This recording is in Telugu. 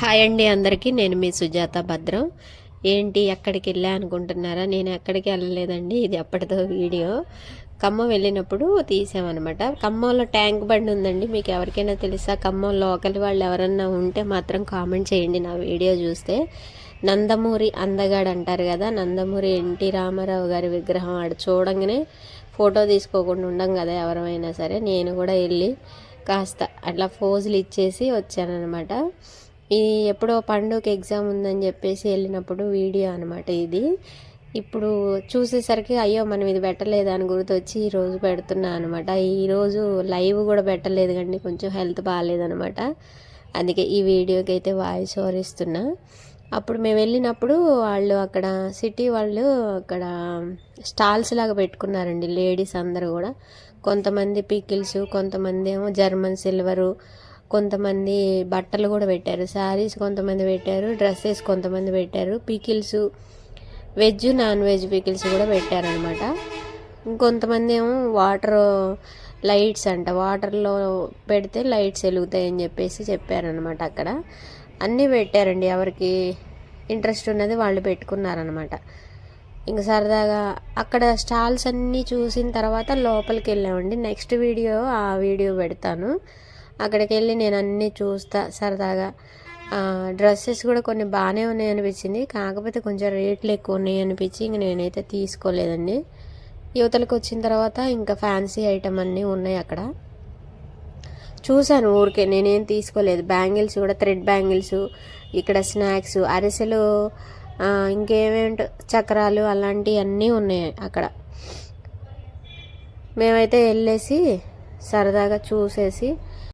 హాయ్ అండి అందరికీ నేను మీ సుజాత భద్రం. ఏంటి ఎక్కడికి వెళ్ళా అనుకుంటున్నారా? నేను ఎక్కడికి వెళ్ళలేదండి ఇది అప్పటితో వీడియో. ఖమ్మం వెళ్ళినప్పుడు తీసామన్నమాట. ఖమ్మంలో ట్యాంక్ బండి ఉందండి మీకు ఎవరికైనా తెలుసా? ఖమ్మం లోకల్ వాళ్ళు ఎవరన్నా ఉంటే మాత్రం కామెంట్ చేయండి నా వీడియో చూస్తే. నందమూరి అందగాడు అంటారు కదా నందమూరి ఎన్టీ రామారావు గారి విగ్రహం ఆడ చూడంగానే ఫోటో తీసుకోకుండా ఉండం కదా ఎవరైనా సరే. నేను కూడా వెళ్ళి కాస్త అట్లా ఫోజులు ఇచ్చేసి వచ్చానమాట ఈ ఎప్పుడో పండుగ ఎగ్జామ్ ఉందని చెప్పేసి వెళ్ళినప్పుడు వీడియో అనమాట ఇది. ఇప్పుడు చూసేసరికి అయ్యో మనం ఇది పెట్టలేదు అని గుర్తొచ్చి ఈరోజు పెడుతున్నా అనమాట ఈరోజు లైవ్ కూడా పెట్టలేదు కండి కొంచెం హెల్త్ బాగాలేదనమాట అందుకే ఈ వీడియోకి అయితే వాయిస్ ఓవర్ ఇస్తున్నా. అప్పుడు మేము వెళ్ళినప్పుడు వాళ్ళు అక్కడ సిటీ వాళ్ళు అక్కడ స్టాల్స్ లాగా పెట్టుకున్నారండి లేడీస్ అందరూ కూడా. కొంతమంది పికిల్స్ కొంతమంది ఏమో జర్మన్ సిల్వరు కొంతమంది బట్టలు కూడా పెట్టారు శారీస్ కొంతమంది పెట్టారు డ్రెస్సెస్ కొంతమంది పెట్టారు pickles veg non veg pickles కూడా పెట్టారనమాట ఇంకొంతమంది ఏమో వాటర్ లైట్స్ అంట వాటర్లో పెడితే లైట్స్ వెలుగుతాయని చెప్పేసి చెప్పారనమాట అక్కడ. అన్నీ పెట్టారండి ఎవరికి ఇంట్రెస్ట్ ఉన్నది వాళ్ళు పెట్టుకున్నారనమాట ఇంక సరదాగా అక్కడ స్టాల్స్ అన్నీ చూసిన తర్వాత లోపలికి వెళ్ళామండి. నెక్స్ట్ వీడియో ఆ వీడియో పెడతాను. అక్కడికి వెళ్ళి నేను అన్నీ చూస్తా సరదాగా. డ్రెస్సెస్ కూడా కొన్ని బాగానే ఉన్నాయి అనిపించింది కాకపోతే కొంచెం రేట్లు ఎక్కువ ఉన్నాయి అనిపించి ఇంక నేనైతే తీసుకోలేదండి. యువతలకు వచ్చిన తర్వాత ఇంకా ఫ్యాన్సీ ఐటమ్ అన్నీ ఉన్నాయి అక్కడ. చూశాను ఊరికే నేనేం తీసుకోలేదు. బ్యాంగిల్స్ కూడా థ్రెడ్ బ్యాంగిల్స్ ఇక్కడ స్నాక్స్ అరిసెలు ఇంకేమేంటో చక్రాలు అలాంటివి అన్నీ ఉన్నాయి అక్కడ. మేమైతే వెళ్ళేసి సరదాగా చూసేసి